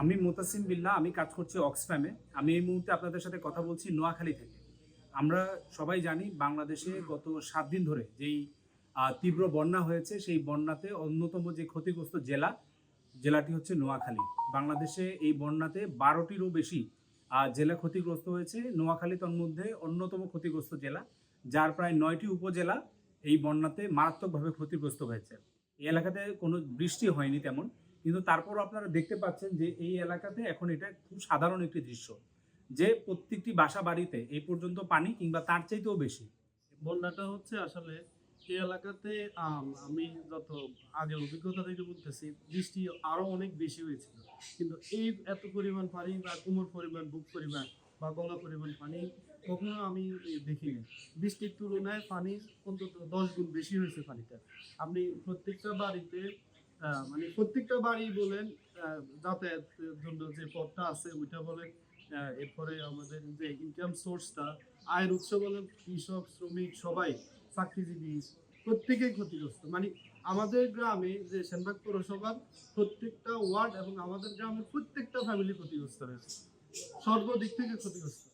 আমি মোতাসিম বিল্লাহ, আমি কাজ করছি অক্সফ্যামে আমি এই মুহূর্তে আপনাদের সাথে কথা বলছি নোয়াখালী থেকে। আমরা সবাই জানি বাংলাদেশে গত সাত দিন ধরে যেই তীব্র বন্যা হয়েছে, সেই বন্যাতে অন্যতম যে ক্ষতিগ্রস্ত জেলা, জেলাটি হচ্ছে নোয়াখালী। বাংলাদেশে এই বন্যাতে বারোটিরও বেশি জেলা ক্ষতিগ্রস্ত হয়েছে। নোয়াখালী তন্মধ্যে অন্যতম ক্ষতিগ্রস্ত জেলা, যার প্রায় নয়টি উপজেলা এই বন্যাতে মারাত্মকভাবে ক্ষতিগ্রস্ত হয়েছে। এই এলাকাতে কোনো বৃষ্টি হয়নি তেমন। কিন্তু তারপরও আপনারা দেখতে পাচ্ছেন যে এই এলাকাতে এখন এটা খুব সাধারণ একটি দৃশ্য। যে প্রত্যেকটি বাসা বাড়িতে এই পর্যন্ত পানি কিংবা তার চাইতেও বেশি। বন্যাটা হচ্ছে আসলে এই এলাকাতে, আমি যত আগে অভিজ্ঞতা থেকে বলতেছি, বৃষ্টি আরও অনেক বেশি হয়েছিল। কিন্তু এই এত পরিমাণ পানি বা কোমর পরিমাণ, বুক পরিমাণ বা গলা পরিমাণ পানি কখনো আমি দেখিনি। বৃষ্টির তুলনায় পানি অন্তত দশ গুণ বেশি হয়েছে পানিটা। আপনি প্রত্যেকটা বাড়িতে মানে প্রত্যেকটা বাড়ি বলেন আহ, যাতায়াতের জন্য যে পথটা আছে ওইটা বলেন এরপরে আমাদের যে ইনকাম সোর্সটা আয়ের উৎস বলেন কৃষক শ্রমিক সবাই চাকরিজীবী প্রত্যেকেই ক্ষতিগ্রস্ত। মানে আমাদের গ্রামে যে সেনবাগ পৌরসভার প্রত্যেকটা ওয়ার্ড এবং আমাদের গ্রামের প্রত্যেকটা ফ্যামিলি ক্ষতিগ্রস্ত হয়েছে। সর্বদিক থেকে ক্ষতিগ্রস্ত।